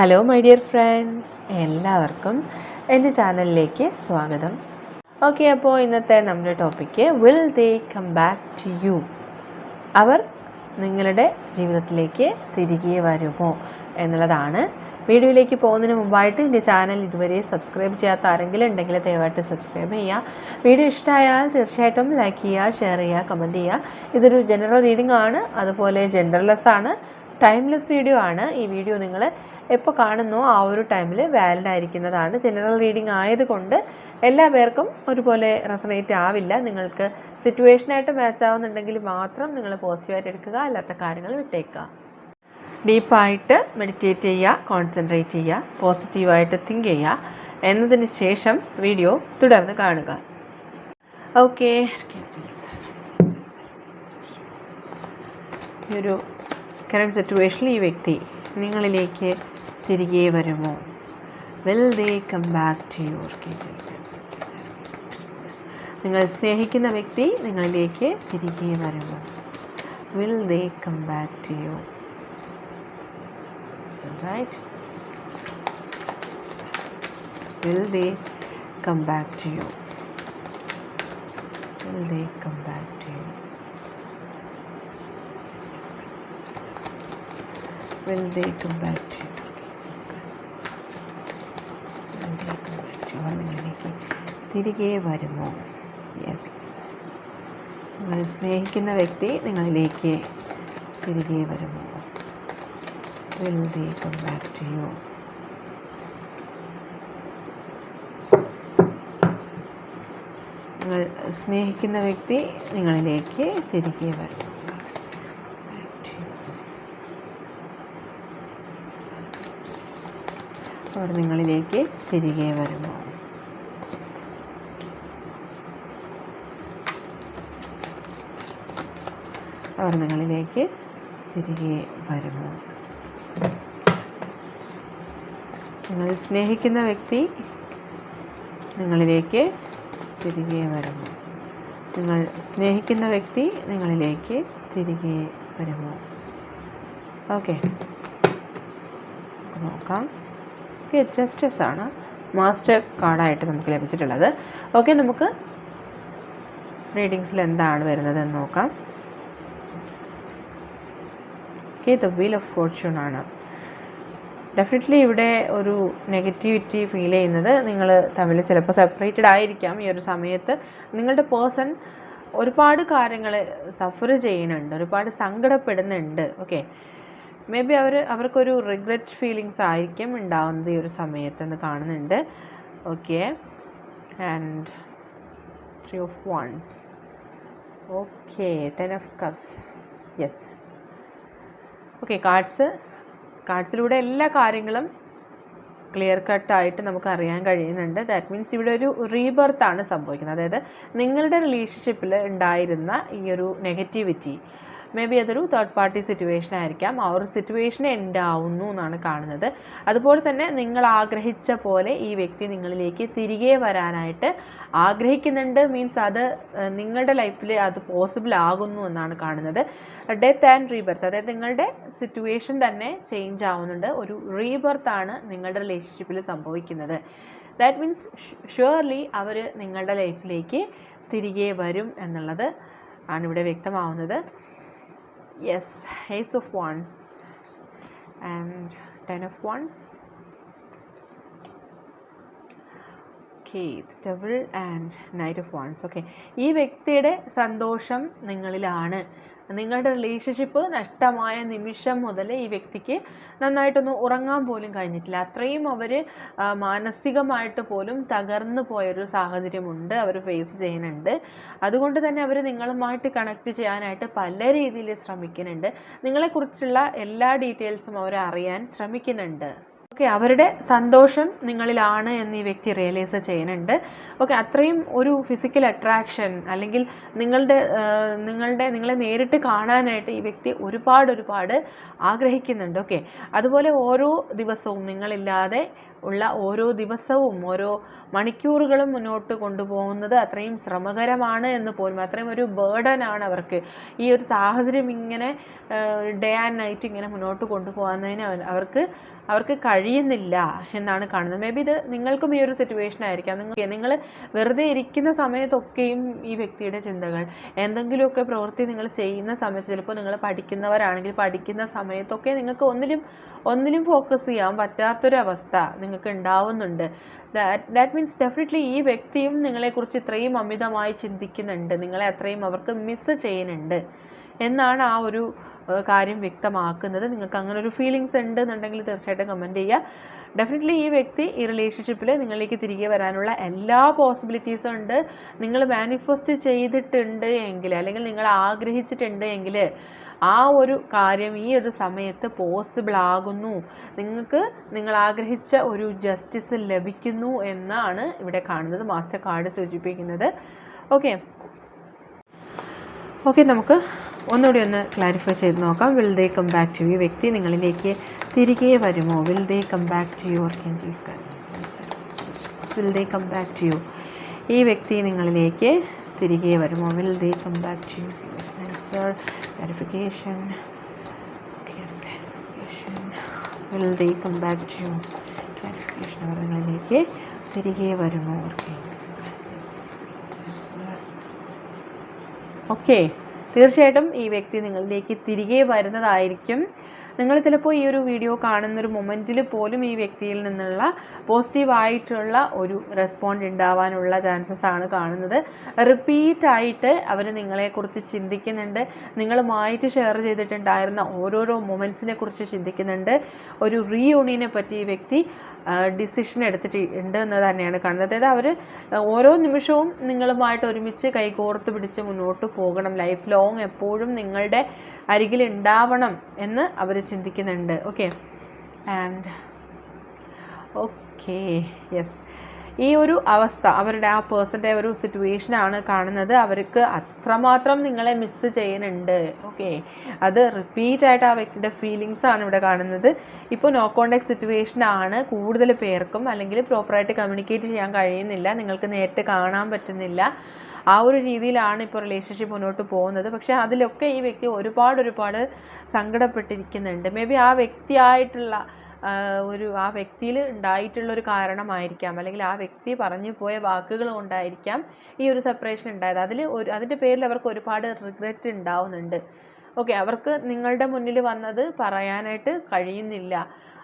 Hello my dear friends എല്ലാവർക്കും എന്റെ ചാനലിലേക്ക് സ്വാഗതം. ഓക്കെ അപ്പോൾ ഇന്നത്തെ നമ്മുടെ topic will they come back to you അവർ നിങ്ങളുടെ ജീവിതത്തിലേക്ക് തിരികെ വരുമോ എന്നുള്ളതാണ്. വീഡിയോയിലേക്ക് പോകുന്നതിന് മുമ്പായിട്ട് എന്റെ ചാനൽ ഇതുവരെ സബ്സ്ക്രൈബ് ചെയ്യാത്ത ആരെങ്കിലും ഉണ്ടെങ്കിൽ ദയവായിട്ട് സബ്സ്ക്രൈബ് ചെയ്യുക. വീഡിയോ ഇഷ്ടമായാൽ തീർച്ചയായിട്ടും ലൈക്ക് ചെയ്യുക ഷെയർ ചെയ്യുക കമന്റ് ചെയ്യുക. ഇതൊരു ജനറൽ റീഡിംഗ് ആണ്. അതുപോലെ ജെൻഡർലെസ് ആണ്. ടൈംലെസ് വീഡിയോ ആണ് ഈ വീഡിയോ നിങ്ങൾ എപ്പോൾ കാണുന്നോ ആ ഒരു ടൈമിൽ വാലിഡ് ആയിരിക്കുന്നതാണ്. ജനറൽ റീഡിംഗ് ആയതുകൊണ്ട് എല്ലാ പേർക്കും ഒരുപോലെ റെസണേറ്റ് ആവില്ല. നിങ്ങൾക്ക് സിറ്റുവേഷനായിട്ട് മാച്ച് ആവുന്നുണ്ടെങ്കിൽ മാത്രം നിങ്ങൾ പോസിറ്റീവായിട്ട് എടുക്കുക അല്ലാത്ത കാര്യങ്ങൾ വിട്ടേക്കുക. ഡീപ്പായിട്ട് മെഡിറ്റേറ്റ് ചെയ്യുക കോൺസെൻട്രേറ്റ് ചെയ്യുക പോസിറ്റീവായിട്ട് തിങ്ക് ചെയ്യുക. എന്നതിന് ശേഷം വീഡിയോ തുടർന്ന് കാണുക. ഓക്കെ ഒരു കറണ്ട് സിറ്റുവേഷനിൽ ഈ വ്യക്തി നിങ്ങളിലേക്ക് തിരികെ വരുമോ? Will they come back to your നിങ്ങൾ സ്നേഹിക്കുന്ന വ്യക്തി നിങ്ങളിലേക്ക് തിരികെ വരുമോ? Will they come back to you right will they come back to you will they come back to you will they come back to you? തിരികെ വരുമോ? Yes നിങ്ങൾ സ്നേഹിക്കുന്ന വ്യക്തി നിങ്ങളിലേക്ക് തിരികെ വരുമോ? Will they come back to you നിങ്ങൾ സ്നേഹിക്കുന്ന വ്യക്തി നിങ്ങളിലേക്ക് തിരികെ വരുമോ? അവർ നിങ്ങളിലേക്ക് തിരികെ വരുമോ? അവർ നിങ്ങളിലേക്ക് തിരികെ വരുമോ? നിങ്ങൾ സ്നേഹിക്കുന്ന വ്യക്തി നിങ്ങളിലേക്ക് തിരികെ വരുമോ? നിങ്ങൾ സ്നേഹിക്കുന്ന വ്യക്തി നിങ്ങളിലേക്ക് തിരികെ വരുമോ? ഓക്കെ. നോക്കാം. ഓക്കെ ജസ്റ്റിസ് ആണ് മാസ്റ്റർ കാർഡായിട്ട് നമുക്ക് ലഭിച്ചിട്ടുള്ളത്. ഓക്കെ നമുക്ക് റീഡിങ്സിൽ എന്താണ് വരുന്നതെന്ന് നോക്കാം. Okay the wheel of fortune ആണ്. ഡെഫിനറ്റ്ലി ഇവിടെ ഒരു നെഗറ്റിവിറ്റി ഫീൽ ചെയ്യുന്നത് നിങ്ങൾ തമ്മിൽ ചിലപ്പോൾ സെപ്പറേറ്റഡ് ആയിരിക്കാം ഈ ഒരു സമയത്ത്. നിങ്ങളുടെ പേഴ്സൺ ഒരുപാട് കാര്യങ്ങൾ സഫർ ചെയ്യുന്നുണ്ട് ഒരുപാട് സങ്കടപ്പെടുന്നുണ്ട്. ഓക്കെ മേ ബി അവർ അവർക്കൊരു റിഗ്രറ്റ് ഫീലിങ്സ് ആയിരിക്കും ഉണ്ടാവുന്നത് ഈ ഒരു സമയത്തെന്ന് കാണുന്നുണ്ട്. Okay and three of wands okay ten of cups yes okay cards കാർഡ്സിലൂടെ എല്ലാ കാര്യങ്ങളും ക്ലിയർ കട്ടായിട്ട് നമുക്ക് അറിയാൻ കഴിയുന്നുണ്ട്. ദാറ്റ് മീൻസ് ഇവിടെ ഒരു റീബർത്താണ് സംഭവിക്കുന്നത്. അതായത് നിങ്ങളുടെ റിലേഷൻഷിപ്പിൽ ഉണ്ടായിരുന്ന ഈ ഒരു നെഗറ്റിവിറ്റി മേ ബി അതൊരു തേർഡ് പാർട്ടി സിറ്റുവേഷൻ ആയിരിക്കാം. ആ ഒരു സിറ്റുവേഷൻ ആവുന്നു എന്നാണ് കാണുന്നത്. അതുപോലെ തന്നെ നിങ്ങൾ ആഗ്രഹിച്ച പോലെ ഈ വ്യക്തി നിങ്ങളിലേക്ക് തിരികെ വരാനായിട്ട് ആഗ്രഹിക്കുന്നുണ്ട്. മീൻസ് അത് നിങ്ങളുടെ ലൈഫിൽ അത് പോസിബിൾ ആകുന്നു എന്നാണ് കാണുന്നത്. ഡെത്ത് ആൻഡ് റീബർത്ത് അതായത് നിങ്ങളുടെ സിറ്റുവേഷൻ തന്നെ ചേഞ്ച് ആവുന്നുണ്ട്. ഒരു റീബർത്ത് ആണ് നിങ്ങളുടെ റിലേഷൻഷിപ്പിൽ സംഭവിക്കുന്നത്. ദാറ്റ് മീൻസ് ഷുവർലി അവർ നിങ്ങളുടെ ലൈഫിലേക്ക് തിരികെ വരും എന്നുള്ളത് ആണ് ഇവിടെ വ്യക്തമാവുന്നത്. Yes ace of wands and ten of wands okay double and knight of wands okay ഈ വ്യക്തിയുടെ സന്തോഷം നിങ്ങളിലാണ്. നിങ്ങളുടെ റിലേഷൻഷിപ്പ് നഷ്ടമായ നിമിഷം മുതൽ ഈ വ്യക്തിക്ക് നന്നായിട്ടൊന്ന് ഉറങ്ങാൻ പോലും കഴിഞ്ഞിട്ടില്ല. അത്രയും അവർ മാനസികമായിട്ട് പോലും തകർന്നു പോയൊരു സാഹചര്യമുണ്ട് അവർ ഫേസ് ചെയ്യുന്നുണ്ട്. അതുകൊണ്ട് തന്നെ അവർ നിങ്ങളുമായിട്ട് കണക്ട് ചെയ്യാനായിട്ട് പല രീതിയിൽ ശ്രമിക്കുന്നുണ്ട്. നിങ്ങളെക്കുറിച്ചുള്ള എല്ലാ ഡീറ്റെയിൽസും അവർ അറിയാൻ ശ്രമിക്കുന്നുണ്ട്. ഓക്കെ അവരുടെ സന്തോഷം നിങ്ങളിലാണ് എന്ന് ഈ വ്യക്തി റിയലൈസ് ചെയ്യുന്നുണ്ട്. ഓക്കെ അത്രയും ഒരു ഫിസിക്കൽ അട്രാക്ഷൻ അല്ലെങ്കിൽ നിങ്ങളുടെ നിങ്ങളുടെ നിങ്ങളെ നേരിട്ട് കാണാനായിട്ട് ഈ വ്യക്തി ഒരുപാട് ഒരുപാട് ആഗ്രഹിക്കുന്നുണ്ട്. ഓക്കെ അതുപോലെ ഓരോ ദിവസവും നിങ്ങളില്ലാതെ ഉള്ള ഓരോ ദിവസവും ഓരോ മണിക്കൂറുകളും മുന്നോട്ട് കൊണ്ടുപോകുന്നത് അത്രയും ശ്രമകരമാണ് എന്ന് പോലും അത്രയും ഒരു ബേർഡൻ ആണ് അവർക്ക്. ഈ ഒരു സാഹചര്യം ഇങ്ങനെ ഡേ ആൻഡ് നൈറ്റ് ഇങ്ങനെ മുന്നോട്ട് കൊണ്ടുപോകുന്നതിന് അവർക്ക് അവർക്ക് കഴിയുന്നില്ല എന്നാണ് കാണുന്നത്. മേ ബി ഇത് നിങ്ങൾക്കും ഈ ഒരു സിറ്റുവേഷൻ ആയിരിക്കാം. നിങ്ങൾ നിങ്ങൾ വെറുതെ ഇരിക്കുന്ന സമയത്തൊക്കെയും ഈ വ്യക്തിയുടെ ചിന്തകൾ എന്തെങ്കിലുമൊക്കെ പ്രവൃത്തി നിങ്ങൾ ചെയ്യുന്ന സമയത്ത് ചിലപ്പോൾ നിങ്ങൾ പഠിക്കുന്നവരാണെങ്കിൽ പഠിക്കുന്ന സമയത്തൊക്കെ നിങ്ങൾക്ക് ഒന്നിലും ഒന്നിലും ഫോക്കസ് ചെയ്യാൻ പറ്റാത്തൊരവസ്ഥ. നിങ്ങൾക്ക് ഉണ്ടാവുന്നുണ്ട്. ദാറ്റ് മീൻസ് ഡെഫിനറ്റ്ലി ഈ വ്യക്തിയും നിങ്ങളെക്കുറിച്ച് ഇത്രയും അമിതമായി ചിന്തിക്കുന്നുണ്ട്. നിങ്ങളെ അത്രയും അവർക്ക് മിസ്സ് ചെയ്യുന്നുണ്ട്. എന്നാണ് ആ ഒരു കാര്യം വ്യക്തമാക്കുന്നത്. നിങ്ങൾക്ക് അങ്ങനെ ഒരു ഫീലിങ്സ് ഉണ്ട് എന്നുണ്ടെങ്കിൽ തീർച്ചയായിട്ടും കമന്റ് ചെയ്യുക. ഡെഫിനറ്റ്ലി ഈ വ്യക്തി ഈ റിലേഷൻഷിപ്പിൽ നിങ്ങളിലേക്ക് തിരികെ വരാനുള്ള എല്ലാ പോസിബിലിറ്റീസും ഉണ്ട്. നിങ്ങൾ മാനിഫെസ്റ്റ് ചെയ്തിട്ടുണ്ട് എങ്കിൽ അല്ലെങ്കിൽ നിങ്ങൾ ആഗ്രഹിച്ചിട്ടുണ്ട് എങ്കിൽ ആ ഒരു കാര്യം ഈ ഒരു സമയത്ത് പോസിബിൾ ആകുന്നു. നിങ്ങൾക്ക് നിങ്ങൾ ആഗ്രഹിച്ച ഒരു ജസ്റ്റിസ് ലഭിക്കുന്നു എന്നാണ് ഇവിടെ കാണുന്നത്. മാസ്റ്റർ കാർഡ് സൂചിപ്പിക്കുന്നത്. ഓക്കെ ഓക്കെ നമുക്ക് ഒന്നുകൂടി ഒന്ന് ക്ലാരിഫൈ ചെയ്ത് നോക്കാം. Will they come back to ഈ വ്യക്തി നിങ്ങളിലേക്ക് തിരികെ വരുമോ? Will they come back to your will they come back to you ഈ വ്യക്തി നിങ്ങളിലേക്ക് തിരികെ വരുമോ? Will they come back to you answer clarification will they come back to you clarification അവർ നിങ്ങളിലേക്ക് തിരികെ വരുമോ? ഓക്കെ തീർച്ചയായിട്ടും ഈ വ്യക്തി നിങ്ങളിലേക്ക് തിരികെ വരുന്നതായിരിക്കും. നിങ്ങൾ ചിലപ്പോൾ ഈ ഒരു വീഡിയോ കാണുന്ന ഒരു മൊമെന്റിൽ പോലും ഈ വ്യക്തിയിൽ നിന്നുള്ള പോസിറ്റീവായിട്ടുള്ള ഒരു റെസ്പോണ്ട് ഉണ്ടാവാനുള്ള ചാൻസസ് ആണ് കാണുന്നത്. റിപ്പീറ്റായിട്ട് അവർ നിങ്ങളെക്കുറിച്ച് ചിന്തിക്കുന്നുണ്ട്. നിങ്ങളുമായിട്ട് ഷെയർ ചെയ്തിട്ടുണ്ടായിരുന്ന ഓരോരോ മൊമെന്റ്സിനെ കുറിച്ച് ചിന്തിക്കുന്നുണ്ട്. ഒരു റീയൂണിയനെ പറ്റി ഈ വ്യക്തി ഡിസിഷൻ എടുത്തിട്ടുണ്ട് എന്ന് തന്നെയാണ് കാണുന്നത്. അതായത് അവർ ഓരോ നിമിഷവും നിങ്ങളുമായിട്ട് ഒരുമിച്ച് കൈകോർത്ത് പിടിച്ച് മുന്നോട്ട് പോകണം. ലൈഫ് ലോങ് എപ്പോഴും നിങ്ങളുടെ അരികിൽ ഉണ്ടാവണം എന്ന് അവർ ചിന്തിക്കുന്നുണ്ട്. ഓക്കെ ആൻഡ് ഓക്കെ യെസ് ഈ ഒരു അവസ്ഥ അവരുടെ ആ പേഴ്സന്റെ ഒരു സിറ്റുവേഷനാണ് കാണുന്നത്. അവർക്ക് അത്രമാത്രം നിങ്ങളെ മിസ്സ് ചെയ്യുന്നുണ്ട്. ഓക്കെ അത് റിപ്പീറ്റ് ആയിട്ട് ആ വ്യക്തിയുടെ ഫീലിങ്സ് ആണ് ഇവിടെ കാണുന്നത്. ഇപ്പോൾ നോ കോണ്ടാക്ട് സിറ്റുവേഷൻ ആണ്. കൂടുതൽ പേർക്കും അല്ലെങ്കിൽ പ്രോപ്പറായിട്ട് കമ്മ്യൂണിക്കേറ്റ് ചെയ്യാൻ കഴിയുന്നില്ല. നിങ്ങൾക്ക് നേരിട്ട് കാണാൻ പറ്റുന്നില്ല. ആ ഒരു രീതിയിലാണ് ഇപ്പോൾ റിലേഷൻഷിപ്പ് മുന്നോട്ട് പോകുന്നത്. പക്ഷേ അതിലൊക്കെ ഈ വ്യക്തി ഒരുപാട് ഒരുപാട് സങ്കടപ്പെട്ടിരിക്കുന്നുണ്ട്. മേ ബി ആ വ്യക്തിയായിട്ടുള്ള ഒരു ആ വ്യക്തിയിൽ ഉണ്ടായിട്ടുള്ള ഒരു കാരണമായിരിക്കാം. അല്ലെങ്കിൽ ആ വ്യക്തി പറഞ്ഞു പോയ വാക്കുകൾ കൊണ്ടായിരിക്കാം ഈ ഒരു സെപ്പറേഷൻ ഉണ്ടായത്. അതിൽ ഒരു അതിന്റെ പേരിൽ അവർക്ക് ഒരുപാട് റിഗ്രറ്റ് ഉണ്ടാവുന്നുണ്ട്. ഓക്കെ അവർക്ക് നിങ്ങളുടെ മുന്നിൽ വന്നത് പറയാനായിട്ട് കഴിയുന്നില്ല.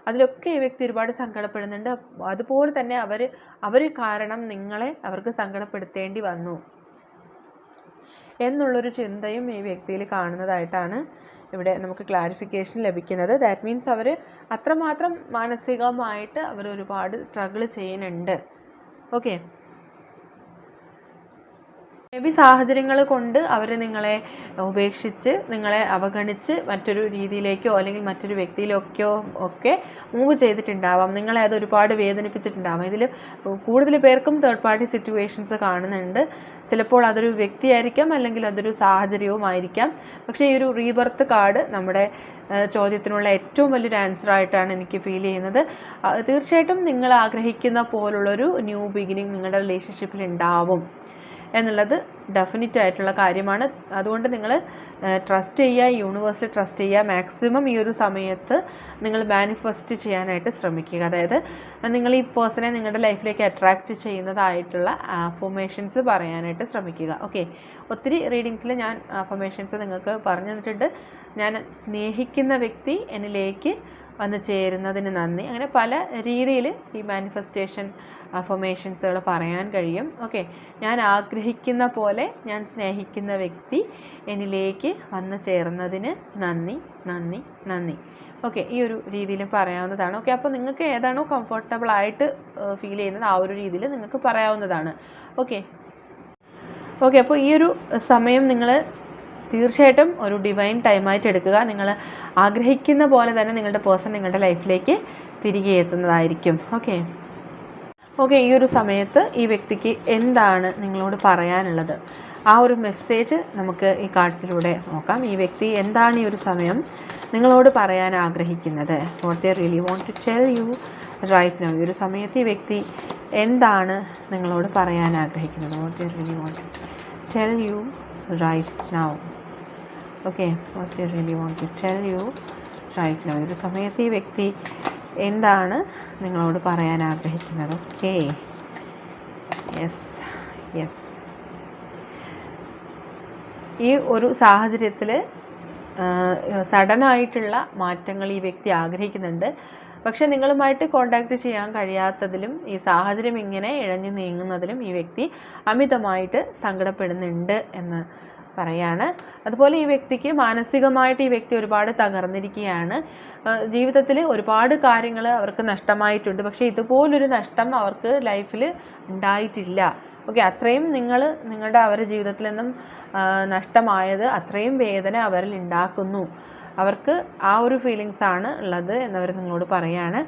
അതിലൊക്കെ ഈ വ്യക്തി ഒരുപാട് സങ്കടപ്പെടുന്നുണ്ട്. അതുപോലെ തന്നെ അവർ അവർ കാരണം നിങ്ങളെ അവർക്ക് സങ്കടപ്പെടുത്തേണ്ടി വന്നു. എന്നുള്ളൊരു ചിന്തയും ഈ വ്യക്തിയിൽ കാണുന്നതായിട്ടാണ് ഇവിടെ നമുക്ക് ക്ലാരിഫിക്കേഷൻ ലഭിക്കുന്നത്. ദാറ്റ് മീൻസ് അവർ അത്രമാത്രം മാനസികമായിട്ട് അവർ ഒരുപാട് സ്ട്രഗിൾ ചെയ്യുന്നുണ്ട്. ഓക്കെ ബി സാഹചര്യങ്ങൾ കൊണ്ട് അവർ നിങ്ങളെ ഉപേക്ഷിച്ച് നിങ്ങളെ അവഗണിച്ച് മറ്റൊരു രീതിയിലേക്കോ അല്ലെങ്കിൽ മറ്റൊരു വ്യക്തിയിലേക്കോ ഒക്കെ മൂവ് ചെയ്തിട്ടുണ്ടാവാം. നിങ്ങളെ അത് ഒരുപാട് വേദനിപ്പിച്ചിട്ടുണ്ടാവാം. ഇതിൽ കൂടുതൽ പേർക്കും തേർഡ് പാർട്ടി സിറ്റുവേഷൻസ് കാണുന്നുണ്ട്. ചിലപ്പോൾ അതൊരു വ്യക്തിയായിരിക്കാം അല്ലെങ്കിൽ അതൊരു സാഹചര്യവുമായിരിക്കാം പക്ഷേ ഈ ഒരു റീബർത്ത് കാർഡ് നമ്മുടെ ചോദ്യത്തിനുള്ള ഏറ്റവും വലിയൊരു ആൻസർ ആയിട്ടാണ് എനിക്ക് ഫീൽ ചെയ്യുന്നത്. തീർച്ചയായിട്ടും നിങ്ങൾ ആഗ്രഹിക്കുന്ന പോലുള്ളൊരു ന്യൂ ബിഗിനിങ് നിങ്ങളുടെ റിലേഷൻഷിപ്പിൽ ഉണ്ടാവും. എന്നുള്ളത് ഡെഫിനറ്റ് ആയിട്ടുള്ള കാര്യമാണ്. അതുകൊണ്ട് നിങ്ങൾ ട്രസ്റ്റ് ചെയ്യുക യൂണിവേഴ്സിൽ ട്രസ്റ്റ് ചെയ്യുക. മാക്സിമം ഈ ഒരു സമയത്ത് നിങ്ങൾ മാനിഫെസ്റ്റ് ചെയ്യാനായിട്ട് ശ്രമിക്കുക. അതായത് നിങ്ങൾ ഈ പേഴ്സണെ നിങ്ങളുടെ ലൈഫിലേക്ക് അട്രാക്റ്റ് ചെയ്യുന്നതായിട്ടുള്ള അഫോമേഷൻസ് പറയാനായിട്ട് ശ്രമിക്കുക. ഓക്കെ ഒത്തിരി റീഡിങ്സിൽ ഞാൻ അഫോമേഷൻസ് നിങ്ങൾക്ക് പറഞ്ഞു തന്നിട്ടുണ്ട്. ഞാൻ സ്നേഹിക്കുന്ന വ്യക്തി എന്നിലേക്ക് വന്ന് ചേരുന്നതിന് നന്ദി. അങ്ങനെ പല രീതിയിൽ ഈ മാനിഫെസ്റ്റേഷൻ അഫർമേഷൻസുകൾ പറയാൻ കഴിയും. ഓക്കെ ഞാൻ ആഗ്രഹിക്കുന്ന പോലെ ഞാൻ സ്നേഹിക്കുന്ന വ്യക്തി എന്നിലേക്ക് വന്ന് ചേർന്നതിന് നന്ദി നന്ദി നന്ദി. ഓക്കെ ഈ ഒരു രീതിയിൽ പറയാവുന്നതാണ്. ഓക്കെ അപ്പോൾ നിങ്ങൾക്ക് ഏതാണോ കംഫർട്ടബിൾ ആയിട്ട് ഫീൽ ചെയ്യുന്നത് ആ ഒരു രീതിയിൽ നിങ്ങൾക്ക് പറയാവുന്നതാണ്. ഓക്കെ ഓക്കെ അപ്പോൾ ഈ ഒരു സമയം നിങ്ങൾ തീർച്ചയായിട്ടും ഒരു ഡിവൈൻ ടൈമായിട്ട് എടുക്കുക. നിങ്ങൾ ആഗ്രഹിക്കുന്ന പോലെ തന്നെ നിങ്ങളുടെ പേഴ്സൺ നിങ്ങളുടെ ലൈഫിലേക്ക് തിരികെ എത്തുന്നതായിരിക്കും. ഓക്കെ ഓക്കെ ഈ ഒരു സമയത്ത് ഈ വ്യക്തിക്ക് എന്താണ് നിങ്ങളോട് പറയാനുള്ളത്? ആ ഒരു മെസ്സേജ് നമുക്ക് ഈ കാർഡ്സിലൂടെ നോക്കാം. ഈ വ്യക്തി എന്താണ് ഈ ഒരു സമയം നിങ്ങളോട് പറയാൻ ആഗ്രഹിക്കുന്നത്? What they really want to tell you right now ഈ ഒരു സമയത്ത് ഈ വ്യക്തി എന്താണ് നിങ്ങളോട് പറയാൻ ആഗ്രഹിക്കുന്നത്? What they really want to tell you right now okay what you really want to tell you right now ഒരു സമയത്ത് ഈ വ്യക്തി എന്താണ് നിങ്ങളോട് പറയാൻ ആഗ്രഹിക്കുന്നത്? ഓക്കെ യെസ് യെസ് ഈ ഒരു സാഹചര്യത്തിൽ സഡനായിട്ടുള്ള മാറ്റങ്ങൾ ഈ വ്യക്തി ആഗ്രഹിക്കുന്നുണ്ട്. പക്ഷേ നിങ്ങളുമായിട്ട് കോണ്ടാക്റ്റ് ചെയ്യാൻ കഴിയാത്തതിലും ഈ സാഹചര്യം ഇങ്ങനെ ഇഴഞ്ഞു നീങ്ങുന്നതിലും ഈ വ്യക്തി അമിതമായിട്ട് സങ്കടപ്പെടുന്നുണ്ട് എന്ന് പറയാണ്. അതുപോലെ ഈ വ്യക്തിക്ക് മാനസികമായിട്ട് ഈ വ്യക്തി ഒരുപാട് തകർന്നിരിക്കുകയാണ്. ജീവിതത്തിൽ ഒരുപാട് കാര്യങ്ങൾ അവർക്ക് നഷ്ടമായിട്ടുണ്ട്. പക്ഷേ ഇതുപോലൊരു നഷ്ടം അവർക്ക് ലൈഫിൽ ഉണ്ടായിട്ടില്ല. ഓക്കെ അത്രയും നിങ്ങൾ നിങ്ങളുടെ അവരുടെ ജീവിതത്തിൽ നിന്നും നഷ്ടമായത് അത്രയും വേദന അവരിൽ ഉണ്ടാക്കുന്നു. അവർക്ക് ആ ഒരു ഫീലിങ്സ് ആണ് ഉള്ളത് എന്നവർ നിങ്ങളോട് പറയാണ്.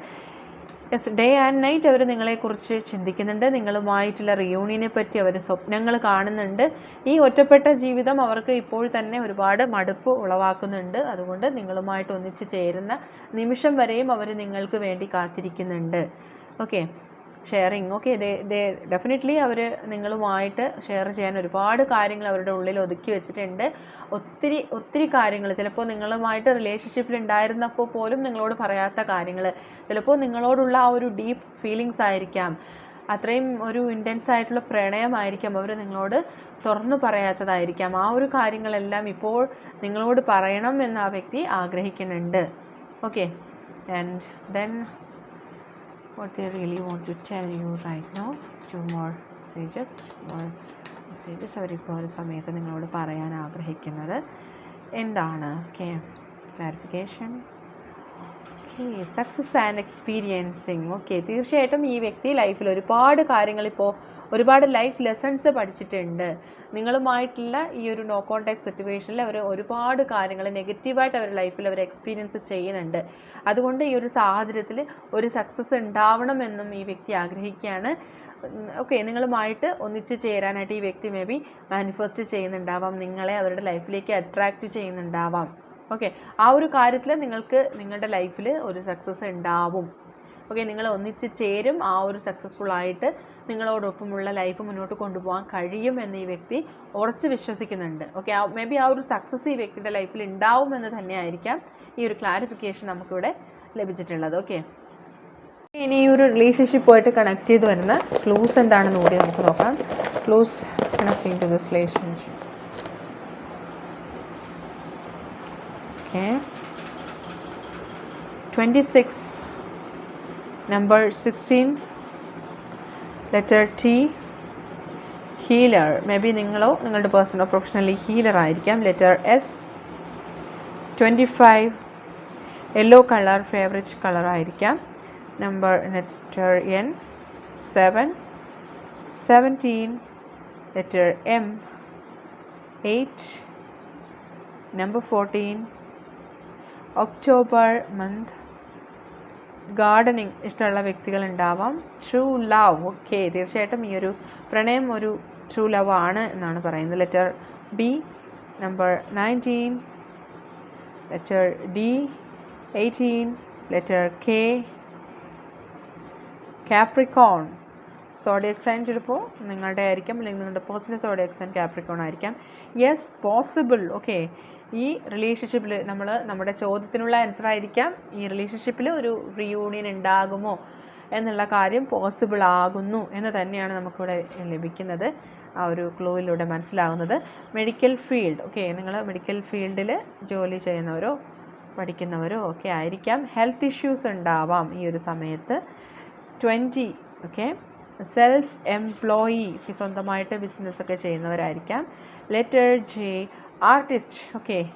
യെസ് ഡേ ആൻഡ് നൈറ്റ് അവർ നിങ്ങളെക്കുറിച്ച് ചിന്തിക്കുന്നുണ്ട്. നിങ്ങളുമായിട്ടുള്ള റിയൂണിയനെ പറ്റി അവർ സ്വപ്നങ്ങൾ കാണുന്നുണ്ട്. ഈ ഒറ്റപ്പെട്ട ജീവിതം അവർക്ക് ഇപ്പോൾ തന്നെ ഒരുപാട് മടുപ്പ് ഉളവാക്കുന്നുണ്ട്. അതുകൊണ്ട് നിങ്ങളുമായിട്ട് ഒന്നിച്ച് ചേരുന്ന നിമിഷം വരെയും അവർ നിങ്ങൾക്ക് വേണ്ടി കാത്തിരിക്കുന്നുണ്ട്. Okay sharing. Okay they they definitely അവർ നിങ്ങളുമായിട്ട് ഷെയർ ചെയ്യാൻ ഒരുപാട് കാര്യങ്ങൾ അവരുടെ ഉള്ളിൽ ഒതുക്കി വെച്ചിട്ടുണ്ട്. ഒത്തിരി ഒത്തിരി കാര്യങ്ങൾ. ചിലപ്പോൾ നിങ്ങളുമായിട്ട് റിലേഷൻഷിപ്പിൽ ഉണ്ടായിരുന്നപ്പോൾ പോലും നിങ്ങളോട് പറയാത്ത കാര്യങ്ങൾ. ചിലപ്പോൾ നിങ്ങളോടുള്ള ആ ഒരു ഡീപ്പ് ഫീലിങ്സ് ആയിരിക്കാം. അത്രയും ഒരു ഇന്റൻസ് ആയിട്ടുള്ള പ്രണയമായിരിക്കാം അവർ നിങ്ങളോട് തുറന്നു പറയാത്തതായിരിക്കാം. ആ ഒരു കാര്യങ്ങളെല്ലാം ഇപ്പോൾ നിങ്ങളോട് പറയണം എന്ന് ആ വ്യക്തി ആഗ്രഹിക്കുന്നുണ്ട്. Okay and then what they really want to tell you right now. Two more messages. More messages. അവരിപ്പോൾ ഒരു സമയത്ത് നിങ്ങളോട് പറയാൻ ആഗ്രഹിക്കുന്നത് എന്താണ്? Okay clarification okay success and experiencing okay തീർച്ചയായിട്ടും ഈ വ്യക്തി ലൈഫിൽ ഒരുപാട് കാര്യങ്ങൾ ഇപ്പോൾ ഒരുപാട് ലൈഫ് ലെസൺസ് പഠിച്ചിട്ടുണ്ട്. നിങ്ങളുമായിട്ടുള്ള ഈ ഒരു നോ കോൺടാക്ട് സിറ്റുവേഷനിൽ അവർ ഒരുപാട് കാര്യങ്ങൾ നെഗറ്റീവായിട്ട് അവർ ലൈഫിൽ അവർ എക്സ്പീരിയൻസ് ചെയ്യുന്നുണ്ട്. അതുകൊണ്ട് ഈ ഒരു സാഹചര്യത്തിൽ ഒരു സക്സസ് ഉണ്ടാവണമെന്നും ഈ വ്യക്തി ആഗ്രഹിക്കുകയാണ്. ഓക്കെ നിങ്ങളുമായിട്ട് ഒന്നിച്ച് ചേരാനായിട്ട് ഈ വ്യക്തി മേ ബി മാനിഫെസ്റ്റ് ചെയ്യുന്നുണ്ടാവാം. നിങ്ങളെ അവരുടെ ലൈഫിലേക്ക് അട്രാക്റ്റ് ചെയ്യുന്നുണ്ടാവാം. ഓക്കെ ആ ഒരു കാര്യത്തിൽ നിങ്ങൾക്ക് നിങ്ങളുടെ ലൈഫിൽ ഒരു സക്സസ് ഉണ്ടാവും. ഓക്കെ നിങ്ങൾ ഒന്നിച്ച് ചേരും. ആ ഒരു സക്സസ്ഫുൾ ആയിട്ട് നിങ്ങളോടൊപ്പമുള്ള ലൈഫ് മുന്നോട്ട് കൊണ്ടുപോകാൻ കഴിയും എന്ന് ഈ വ്യക്തി ഉറച്ച് വിശ്വസിക്കുന്നുണ്ട്. ഓക്കെ മേ ബി ആ ഒരു സക്സസ് ഈ വ്യക്തിയുടെ ലൈഫിൽ ഉണ്ടാവും എന്ന് തന്നെയായിരിക്കാം ഈ ഒരു ക്ലാരിഫിക്കേഷൻ നമുക്കിവിടെ ലഭിച്ചിട്ടുള്ളത്. ഓക്കെ. ഇനി ഈ ഒരു റിലേഷൻഷിപ്പ് റിലേഷൻഷിപ്പുമായിട്ട് കണക്ട് ചെയ്ത് വരുന്ന ക്ലൂസ് എന്താണെന്ന് കൂടി നമുക്ക് നോക്കാം. Clues connecting to this relationship okay. Twenty six number sixteen letter T healer maybe നിങ്ങളോ നിങ്ങളുടെ പേഴ്സണോ പ്രൊഫഷണലി ഹീലർ ആയിരിക്കാം. Letter S twenty five yellow colour favourite colour ആയിരിക്കാം. Number letter N seven seventeen letter M eight number fourteen October month gardening ഇഷ്ടമുള്ള വ്യക്തികൾ ഉണ്ടാവാം true love okay തീർച്ചയായിട്ടും ഈ ഒരു പ്രണയം ഒരു ട്രൂ ലവ് ആണ് എന്നാണ് പറയുന്നത്. Letter B number nineteen letter D eighteen letter K Capricorn zodiac sign ചിലപ്പോൾ നിങ്ങളുടെ ആയിരിക്കാം. അല്ലെങ്കിൽ നിങ്ങളുടെ പേഴ്സണൽ സോഡിയക് കാപ്രിക്കോൺ ആയിരിക്കാം. യെസ് പോസിബിൾ ഓക്കെ ഈ റിലേഷൻഷിപ്പിൽ നമ്മൾ നമ്മുടെ ചോദ്യത്തിനുള്ള ആൻസർ ആയിരിക്കാം. ഈ റിലേഷൻഷിപ്പിൽ ഒരു റിയൂണിയൻ ഉണ്ടാകുമോ എന്നുള്ള കാര്യം പോസിബിൾ ആകുന്നു എന്ന് തന്നെയാണ് നമുക്കിവിടെ ലഭിക്കുന്നത്. ആ ഒരു ക്ലൂയിലൂടെ മനസ്സിലാകുന്നത് മെഡിക്കൽ ഫീൽഡ് ഓക്കെ നിങ്ങൾ മെഡിക്കൽ ഫീൽഡിൽ ജോലി ചെയ്യുന്നവരോ പഠിക്കുന്നവരോ ഒക്കെ ആയിരിക്കാം. ഹെൽത്ത് ഇഷ്യൂസ് ഉണ്ടാവാം ഈ ഒരു സമയത്ത്. ട്വന്റി ഓക്കെ സെൽഫ് എംപ്ലോയി സ്വന്തമായിട്ട് ബിസിനസ്സൊക്കെ ചെയ്യുന്നവരായിരിക്കാം. Letter J artist okay.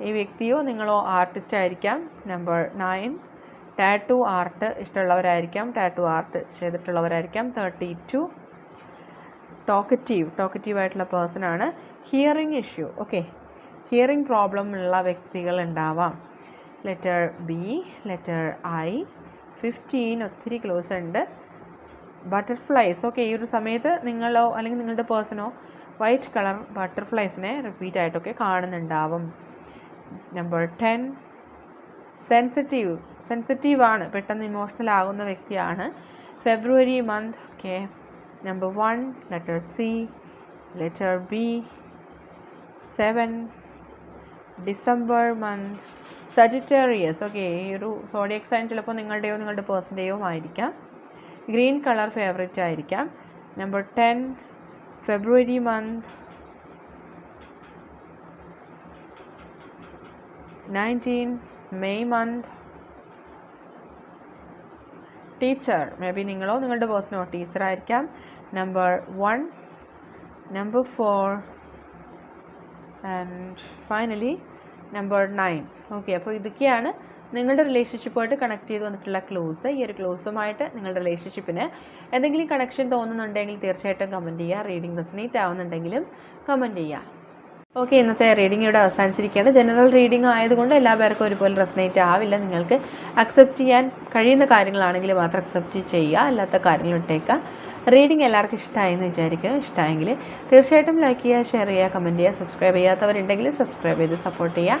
ഈ വ്യക്തിയോ നിങ്ങളോ ആർട്ടിസ്റ്റ് ആയിരിക്കാം. Number nine. ടാറ്റു ആർട്ട് ഇഷ്ടമുള്ളവരായിരിക്കാം. Tattoo art ചെയ്തിട്ടുള്ളവരായിരിക്കാം. Thirty two. Talkative talkative ആയിട്ടുള്ള പേഴ്സൺ ആണ്. Hearing issue okay. Hearing problem ഉള്ള വ്യക്തികൾ ഉണ്ടാവാം. Letter B letter I. Fifteen ഒത്തിരി ക്ലോസ് ഉണ്ട്. Butterflies okay. ഈ ഒരു സമയത്ത് നിങ്ങളോ അല്ലെങ്കിൽ നിങ്ങളുടെ പേഴ്സണോ വൈറ്റ് കളർ ബട്ടർഫ്ലൈസിനെ റിപ്പീറ്റ് ആയിട്ടൊക്കെ കാണുന്നുണ്ടാവും. നമ്പർ ടെൻ സെൻസിറ്റീവ് സെൻസിറ്റീവ് ആണ്. പെട്ടെന്ന് ഇമോഷണൽ ആകുന്ന വ്യക്തിയാണ്. February month okay number one letter C letter B seven December month Sagittarius okay ഈ ഒരു സോഡിയക് സൈൻ ചിലപ്പോൾ നിങ്ങളുടെയോ നിങ്ങളുടെ പേഴ്സന്റെയോ ആയിരിക്കാം. ഗ്രീൻ കളർ ഫേവറേറ്റ് ആയിരിക്കാം. Number ten February month nineteen May month teacher maybe നിങ്ങളോ നിങ്ങളുടെ പേഴ്സണോ ടീച്ചറായിരിക്കാം number one number four and finally number nine okay അപ്പോൾ ഇതൊക്കെയാണ് നിങ്ങളുടെ റിലേഷൻഷിപ്പുമായിട്ട് കണക്ട് ചെയ്ത് വന്നിട്ടുള്ള ക്ലോസ് ഈ ഒരു ക്ലോസുമായിട്ട് നിങ്ങളുടെ റിലേഷൻഷിപ്പിന് എന്തെങ്കിലും കണക്ഷൻ തോന്നുന്നുണ്ടെങ്കിൽ തീർച്ചയായിട്ടും കമന്റ് ചെയ്യുക റീഡിംഗ് റെസനേറ്റ് ആവുന്നുണ്ടെങ്കിലും കമന്റ് ചെയ്യുക ഓക്കെ ഇന്നത്തെ റീഡിംഗ് ഇവിടെ അവസാനിച്ചിരിക്കുകയാണ്. ജനറൽ റീഡിംഗ് ആയതുകൊണ്ട് എല്ലാ പേർക്കും ഒരുപോലെ റെസനേറ്റ് ആവില്ല. നിങ്ങൾക്ക് അക്സെപ്റ്റ് ചെയ്യാൻ കഴിയുന്ന കാര്യങ്ങളാണെങ്കിൽ മാത്രം അക്സെപ്റ്റ് ചെയ്യുക. അല്ലാത്ത കാര്യങ്ങൾ ഇട്ടേക്കുക റീഡിംഗ് എല്ലാവർക്കും ഇഷ്ടമായെന്ന് വിചാരിക്കുക ഇഷ്ടമായെങ്കിൽ തീർച്ചയായിട്ടും ലൈക്ക് ചെയ്യുക ഷെയർ ചെയ്യുക കമന്റ് ചെയ്യുക സബ്സ്ക്രൈബ് ചെയ്യാത്തവരുണ്ടെങ്കിൽ സബ്സ്ക്രൈബ് ചെയ്ത് സപ്പോർട്ട് ചെയ്യുക.